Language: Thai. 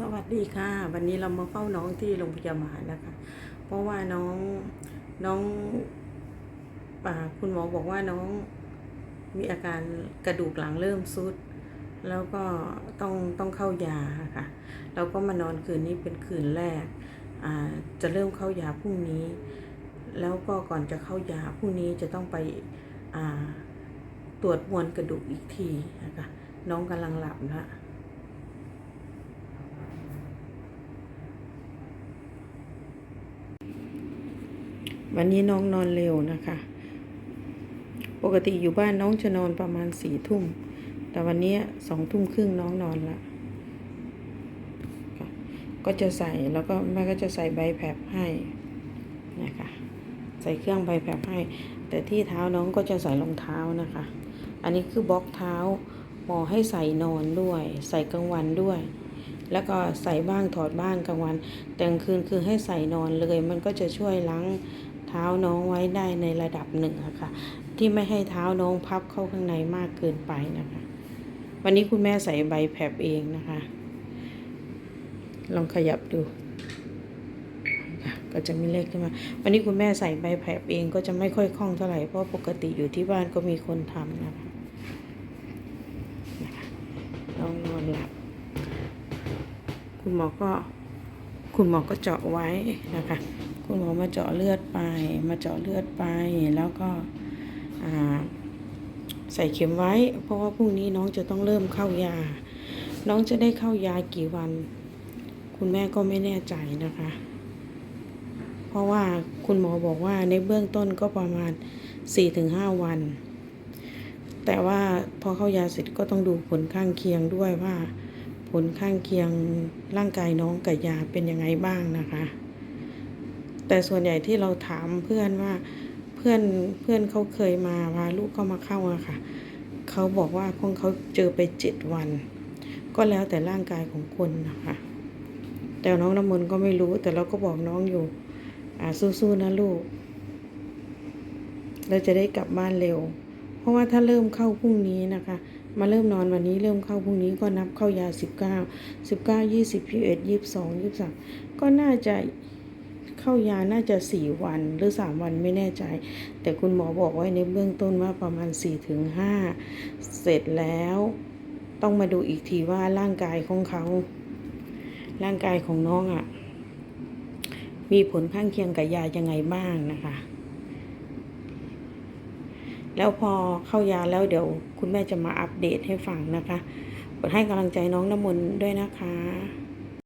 สวัสดีค่ะ วันนี้เรามาเฝ้าน้องที่โรงพยาบาลนะคะ เพราะว่าน้องน้องอ่าคุณหมอบอกว่าน้องมีอาการกระดูกหลังเริ่มซุด แล้วก็ต้องต้องเข้ายาค่ะเราก็มานอนคืนนี้เป็นคืนแรกจะเริ่มเข้ายาพรุ่งนี้ แล้วก็ก่อนจะเข้ายาพรุ่งนี้จะต้องไปตรวจมวลกระดูกอีกทีนะคะน้องกำลังหลับนะ วันนี้น้องนอนเร็วนะคะ ปกติอยู่บ้านน้องจะนอนประมาณสี่ทุ่ม แต่วันนี้สองทุ่มครึ่งน้องนอนละก็จะใส่แล้วก็แม่ก็จะใส่ใบแผลให้นะคะใส่เครื่องใบแผลให้ แต่ที่เท้าน้องก็จะใส่รองเท้านะคะ อันนี้คือบล็อกเท้าหมอให้ใส่นอนด้วย ใส่กลางวันด้วย แล้วก็ใส่บ้างถอดบ้างกลางวัน แต่กลางคืนคือให้ใส่นอนเลย มันก็จะช่วยล้าง ท้าน้องไว้ได้ในระดับหนึ่งอะค่ะที่ไม่ให้เท้าน้องพับเข้าข้างในมากเกินไปนะคะ วันนี้คุณแม่ใส่ใบแผลบเองนะคะ ลองขยับดูก็จะมีเลขขึ้นมา วันนี้คุณแม่ใส่ใบแผลบเองก็จะไม่ค่อยคล่องเท่าไหร่เพราะปกติอยู่ที่บ้านก็มีคนทำนะคะนะคะน้องนอนหลับคุณหมอก็คุณหมอก็เจาะไว้นะคะ คุณหมอมาเจาะเลือดไป มาเจาะเลือดไปแล้วก็ใส่เข็มไว้ เพราะว่าพรุ่งนี้น้องจะต้องเริ่มเข้ายา น้องจะได้เข้ายากี่วัน คุณแม่ก็ไม่แน่ใจนะคะ เพราะว่าคุณหมอบอกว่าในเบื้องต้นก็ประมาณ 4-5 วัน แต่ว่าพอเข้ายาเสร็จก็ต้องดูผลข้างเคียงด้วยว่า ผลข้างเคียงร่างกายน้องกับยาเป็นยังไงบ้างนะคะ แต่ส่วนใหญ่ที่เราถามเพื่อนว่าเพื่อนเพื่อนเขาเคยมาพาลูกเขามาเข้าอะค่ะเขาบอกว่าพวกเขาเจอไปเจ็ดวัน ก็แล้วแต่ร่างกายของคนนะคะแต่น้องน้ำมนต์ก็ไม่รู้ แต่เราก็บอกน้องอยู่ อ่าสู้ๆนะลูกเราจะได้กลับบ้านเร็ว เพราะว่าถ้าเริ่มเข้าพรุ่งนี้นะคะ มาเริ่มนอนวันนี้เริ่มเข้าพรุ่งนี้ก็นับเข้ายาสิบเก้าสิบเก้ายี่สิบยี่เอ็ดยี่สิบสองยี่สิบสามก็น่าจะ เข้ายาน่าจะสี่วันหรือสามวันไม่แน่ใจ แต่คุณหมอบอกไว้ในเบื้องต้นว่าประมาณสี่ถึงห้าเสร็จแล้ว ต้องมาดูอีกทีว่าร่างกายของเขา ร่างกายของน้องอะ่ะ มีผลข้างเคียงกับยายังไงบ้างนะคะแล้วพอเข้ายาแล้วเดี๋ยวคุณแม่จะมาอัปเดตให้ฟังนะคะกดให้กำลังใจน้องน้ำมนต์ด้วยนะคะ